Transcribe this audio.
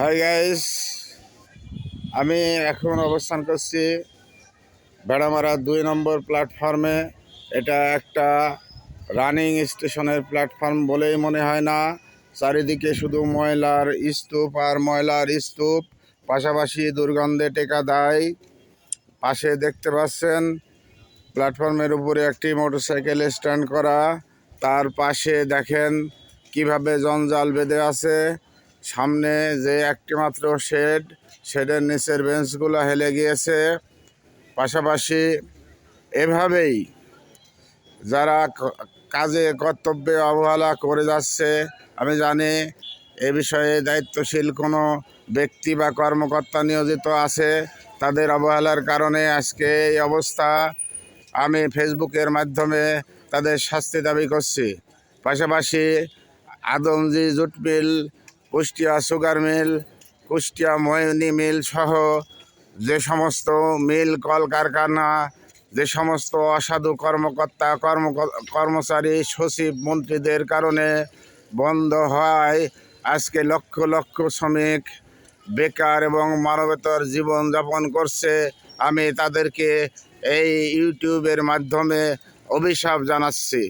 Hi guys আমি এখন অবস্থান করছি বেড়ামারা দুই নম্বর প্ল্যাটফর্মে। এটা একটা রানিং স্টেশনের প্ল্যাটফর্ম বলেই মনে হয় না। চারিদিকে শুধু ময়লার স্তূপ আর ময়লার স্তূপ, পাশাপাশি দুর্গন্ধে টেকা দেয়। পাশে দেখতে পাচ্ছেন প্ল্যাটফর্মের উপরে একটি মোটরসাইকেল স্ট্যান্ড করা। তার পাশে দেখেন কীভাবে জঞ্জাল বেঁধে আছে। সামনে যে একটি মাত্র শেড, শেডের নিচের বেঞ্চগুলো হেলে গিয়েছে। পাশাপাশি এভাবেই যারা কাজে, কর্তব্যে অবহেলা করে যাচ্ছে, আমি জানি এ বিষয়ে দায়িত্বশীল কোনো ব্যক্তি বা কর্মকর্তা নিয়োজিত আছে, তাদের অবহেলার কারণে আজকে এই অবস্থা। আমি ফেসবুকের মাধ্যমে তাদের শাস্তি দাবি করছি। পাশাপাশি Adamjee jute mill Kushtia sugar mill, Kushtia Mohini mill সহ যে সমস্ত মিল, কলকারখানা, যে সমস্ত অসাধু কর্মকর্তা কর্ম কর্মচারী, সচিব, মন্ত্রীদের কারণে বন্ধ হয়। আজকে লক্ষ লক্ষ শ্রমিক বেকার এবং মানবেতর জীবনযাপন করছে। আমি তাদেরকে এই ইউটিউবের মাধ্যমে অভিশাপ জানাচ্ছি।